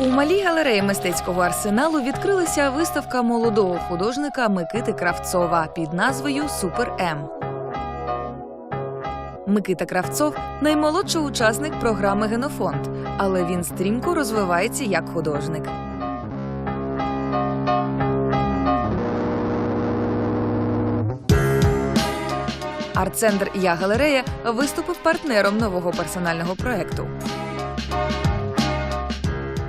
У малій галереї мистецького арсеналу відкрилася виставка молодого художника Микити Кравцова під назвою Супер М. Микита Кравцов наймолодший учасник програми Генофонд, але він стрімко розвивається як художник. Арт-центр Я галерея виступив партнером нового персонального проекту.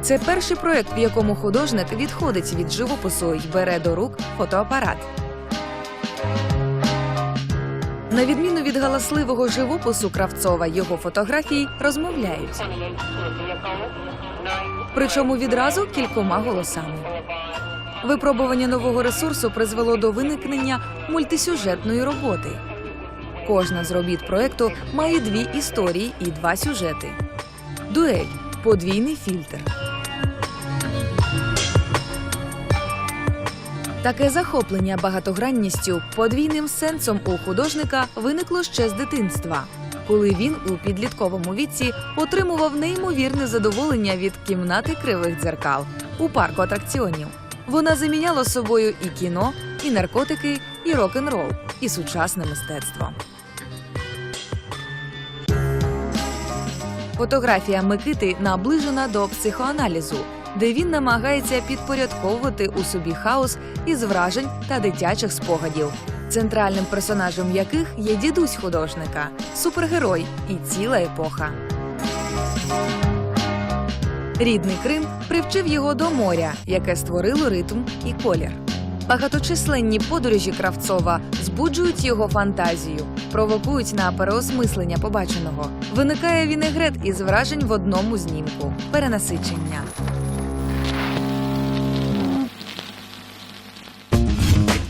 Це перший проект, в якому художник відходить від живопису й бере до рук фотоапарат. На відміну від галасливого живопису Кравцова, його фотографії розмовляють. Причому відразу кількома голосами. Випробування нового ресурсу призвело до виникнення мультисюжетної роботи. Кожна з робіт проекту має дві історії і два сюжети. Дуель подвійний фільтр. Таке захоплення багатогранністю, подвійним сенсом у художника виникло ще з дитинства, коли він у підлітковому віці отримував неймовірне задоволення від кімнати кривих дзеркал у парку атракціонів. Вона заміняла собою і кіно, і наркотики, і рок-н-рол, і сучасне мистецтво. Фотографія Микити наближена до психоаналізу, де він намагається підпорядковувати у собі хаос із вражень та дитячих спогадів, центральним персонажем яких є дідусь художника, супергерой і ціла епоха. Рідний Крим привчив його до моря, яке створило ритм і колір. Багаточисленні подорожі Кравцова збуджують його фантазію, провокують на переосмислення побаченого. Виникає вінегрет із вражень в одному знімку перенасичення.